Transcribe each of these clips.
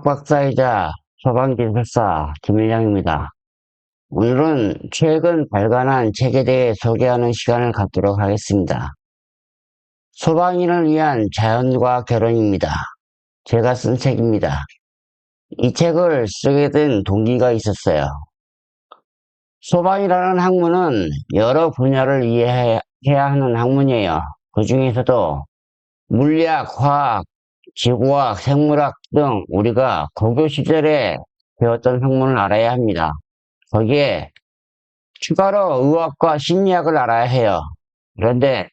화학박사이자 소방기술사 김일량입니다. 오늘은 최근 발간한 책에 대해 소개하는 시간을 갖도록 하겠습니다. 소방인을 위한 자연과 결혼입니다. 제가 쓴 책입니다. 이 책을 쓰게 된 동기가 있었어요. 소방이라는 학문은 여러 분야를 이해해야 하는 학문이에요. 그 중에서도 물리학, 화학, 지구학, 생물학 등 우리가 고교 시절에 배웠던 학문을 알아야 합니다. 거기에 추가로 의학과 심리학을 알아야 해요. 그런데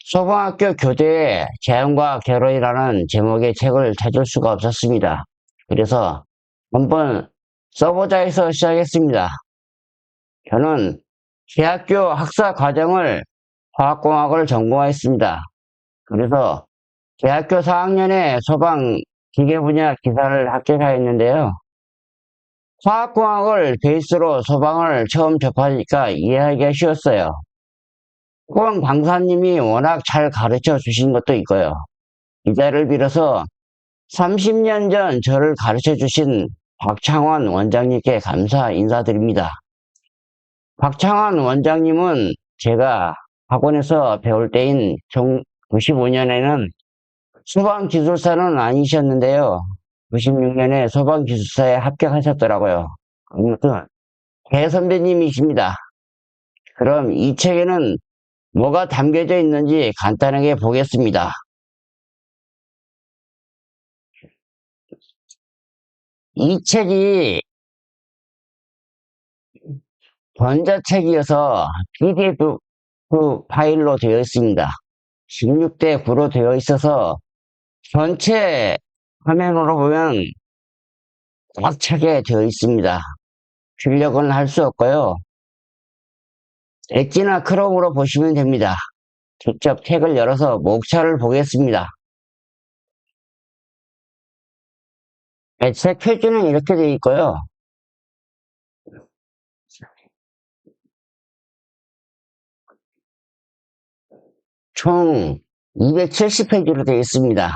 소방학교 교재에 자연과 결혼이라는 제목의 책을 찾을 수가 없었습니다. 그래서 한번 써보자 해서 시작했습니다. 저는 대학교 학사 과정을 화학공학을 전공했습니다. 그래서 대학교 4학년에 소방 기계 분야 기사를 합격하였는데요. 화학공학을 베이스로 소방을 처음 접하니까 이해하기가 쉬웠어요. 소방 강사님이 워낙 잘 가르쳐 주신 것도 있고요. 이 자리를 빌어서 30년 전 저를 가르쳐 주신 박창원 원장님께 감사 인사드립니다. 박창원 원장님은 제가 학원에서 배울 때인 95년에는 소방기술사는 아니셨는데요. 96년에 소방기술사에 합격하셨더라고요. 아무튼 대선배님이십니다. 그럼 이 책에는 뭐가 담겨져 있는지 간단하게 보겠습니다. 이 책이 전자책이어서 PDF 파일로 되어 있습니다. 16대 9로 되어 있어서 전체 화면으로 보면 꽉 차게 되어 있습니다. 출력은 할 수 없고요. 엣지나 크롬으로 보시면 됩니다. 직접 책을 열어서 목차를 보겠습니다. 네, 책 표지는 이렇게 되어 있고요. 총 270페이지로 되어 있습니다.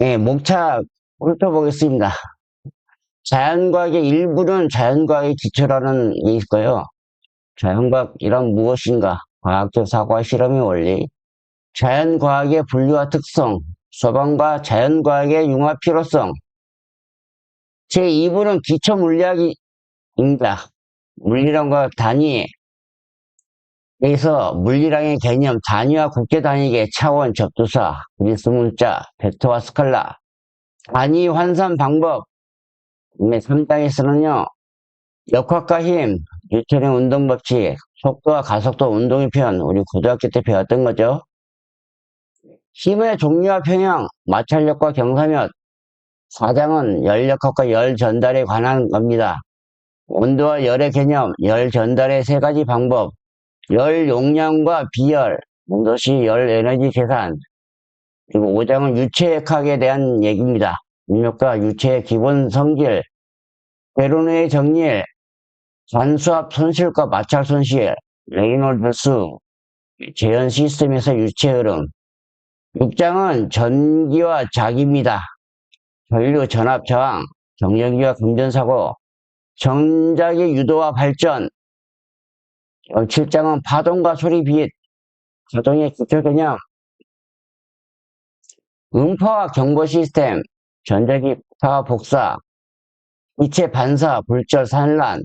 네, 목차 훑어보겠습니다. 자연과학의 일부는 자연과학의 기초라는 게 있고요. 자연과학이란 무엇인가? 과학적 사고와 실험의 원리, 자연과학의 분류와 특성, 소방과 자연과학의 융합 필요성. 제2부는 기초 물리학입니다. 물리론과 단위, 여기서 물리량의 개념, 단위와 국계 단위계, 차원, 접두사, 그리스 문자, 벡터와 스칼라, 단위 환산 방법, 3장에서는요, 역학과 힘, 뉴턴의 운동 법칙, 속도와 가속도 운동의 편, 우리 고등학교 때 배웠던 거죠. 힘의 종류와 평형, 마찰력과 경사면, 4장은 열역학과 열 전달에 관한 겁니다. 온도와 열의 개념, 열 전달의 세 가지 방법, 열 용량과 비열, 이것이 열 에너지 계산, 그리고 5장은 유체역학에 대한 얘기입니다. 입력과 유체의 기본 성질, 베로네의 정리일, 관수압 손실과 마찰 손실, 레이놀드 수, 재현 시스템에서 유체 흐름. 6장은 전기와 자기입니다. 전류 전압 저항, 정전기와 금전사고, 정작의 유도와 발전, 7장은 파동과 소리 비입, 가동의 기초 개념, 음파와 경보 시스템, 전자기파 복사, 이체 반사, 불절, 산란,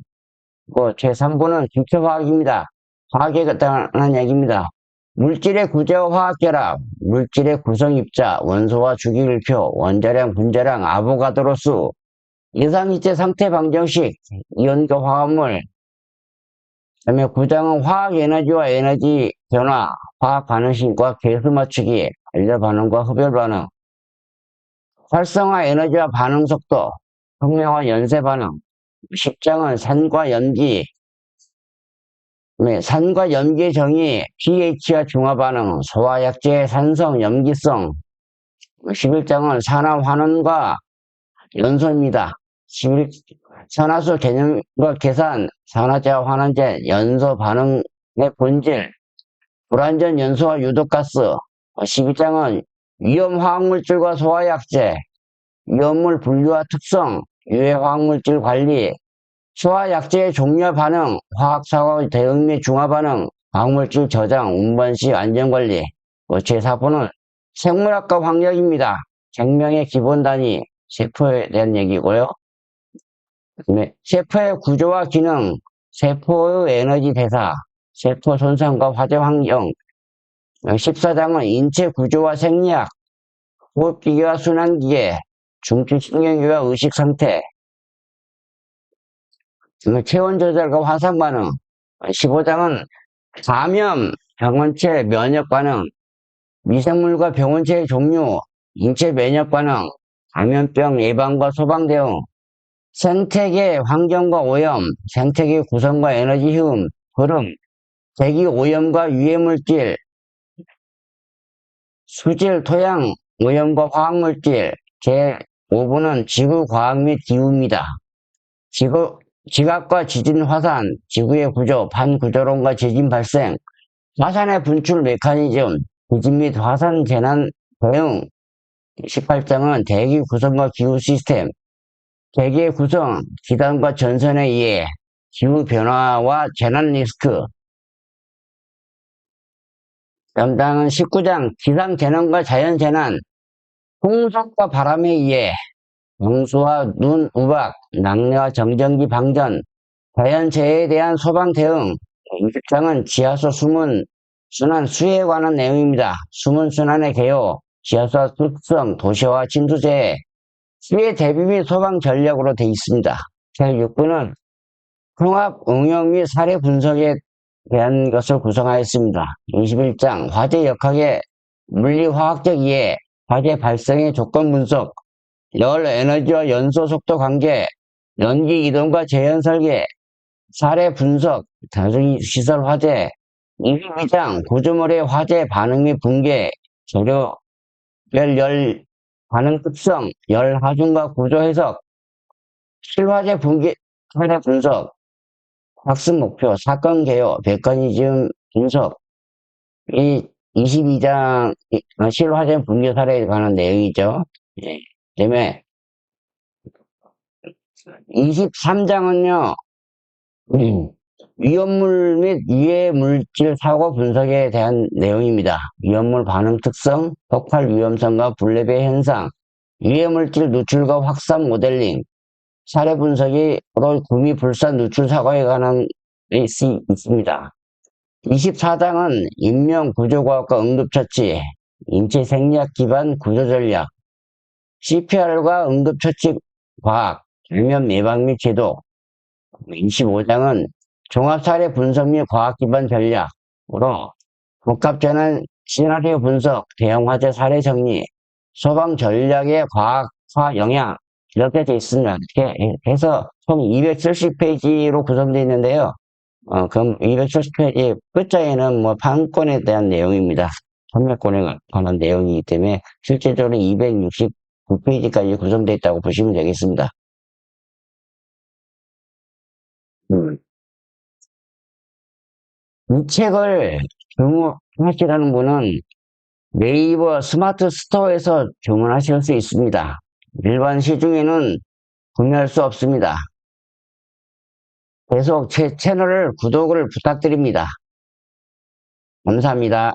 뭐 제3부는 기초화학입니다. 화학에 관한 얘기입니다. 물질의 구조와 화학결합, 물질의 구성입자, 원소와 주기율표, 원자량, 분자량, 아보가드로 수, 이상이체 상태 방정식, 이온과 화합물, 그 다음에 9장은 화학 에너지와 에너지 변화, 화학 반응식과 계수 맞추기, 알려 반응과 흡열 반응, 활성화 에너지와 반응 속도, 혁명화 연쇄 반응, 10장은 산과 염기, 네, 산과 염기의 정의, pH와 중화 반응, 소화약제의 산성, 염기성, 11장은 산화 환원과 연소입니다. 11, 산화수 개념과 계산, 산화제와 환원제, 연소 반응의 본질, 불완전 연소와 유독가스, 12장은 위험 화학물질과 소화약제, 위험물 분류와 특성, 유해 화학물질 관리, 수화 약제의 종류와 반응, 화학사고 대응 및 중화 반응, 화학물질 저장, 운반 시 안전관리. 뭐 제4부는 생물학과 환경입니다. 생명의 기본 단위, 세포에 대한 얘기고요. 그다음에 세포의 구조와 기능, 세포의 에너지 대사, 세포 손상과 화재 환경. 14장은 인체 구조와 생리학, 호흡기계와 순환기계, 중추신경계와 의식 상태, 그리고 체온 조절과 화상 반응. 15장은 감염, 병원체, 면역 반응, 미생물과 병원체의 종류, 인체 면역 반응, 감염병 예방과 소방 대응, 생태계 환경과 오염, 생태계 구성과 에너지 희움, 흐름, 대기 오염과 유해물질, 수질, 토양, 오염과 화학물질, 제5부는 지구 과학 및 기후입니다. 지구, 지각과 지진 화산, 지구의 구조, 반구조론과 지진 발생, 화산의 분출 메커니즘, 지진 및 화산 재난 대응, 18장은 대기 구성과 기후 시스템, 대기의 구성, 기단과 전선의 이해, 기후 변화와 재난 리스크. 장은 19장 기상 재난과 자연 재난, 풍속과 바람의 이해, 홍수와 눈, 우박, 낙뢰와 정전기 방전, 자연재해에 대한 소방 대응. 20장은 지하수 수문 순환 수해에 관한 내용입니다. 수문 순환의 개요, 지하수와 습성, 도시화 침수재해, 수해 대비 및 소방 전략으로 되어 있습니다. 제6부는 통합 응용 및 사례 분석에 대한 것을 구성하였습니다. 21장 화재 역학의 물리화학적 이해, 화재 발생의 조건 분석, 열 에너지와 연소 속도 관계, 연기 이동과 재현 설계, 사례 분석, 다중 시설 화재, 22장 구조물의 화재 반응 및 붕괴, 재료, 열, 열 반응 특성, 열 하중과 구조 해석, 실화재 붕괴 사례 분석, 학습 목표, 사건 개요, 메커니즘 분석, 이 22장 실화재 붕괴 사례에 관한 내용이죠. 예. 그 다음에 23장은요. 음, 위험물 및 유해 물질 사고 분석에 대한 내용입니다. 위험물 반응 특성, 폭발 위험성과 분래배 현상, 유해 물질 누출과 확산 모델링, 사례 분석이로 구미 불산 누출 사고에 관한 있, 있습니다. 24장은 인명 구조과학과 응급처치, 인체 생리학 기반 구조 전략, CPR과 응급처치 과학, 감염 예방 및 제도. 25장은 종합사례 분석 및 과학 기반 전략으로 복합전환 시나리오 분석, 대형 화재 사례 정리, 소방 전략의 과학화 영향 이렇게 되어 있습니다. 이렇게 해서 총 270페이지로 구성되어 있는데요. 어, 그럼 270페이지 끝자에는 뭐 판권에 대한 내용입니다. 판매권에 관한 내용이기 때문에 실제적으로 269페이지까지 구성되어 있다고 보시면 되겠습니다. 이 책을 주문하시라는 분은 네이버 스마트 스토어에서 주문하실 수 있습니다. 일반 시중에는 구매할 수 없습니다. 계속 제 채널을 구독을 부탁드립니다. 감사합니다.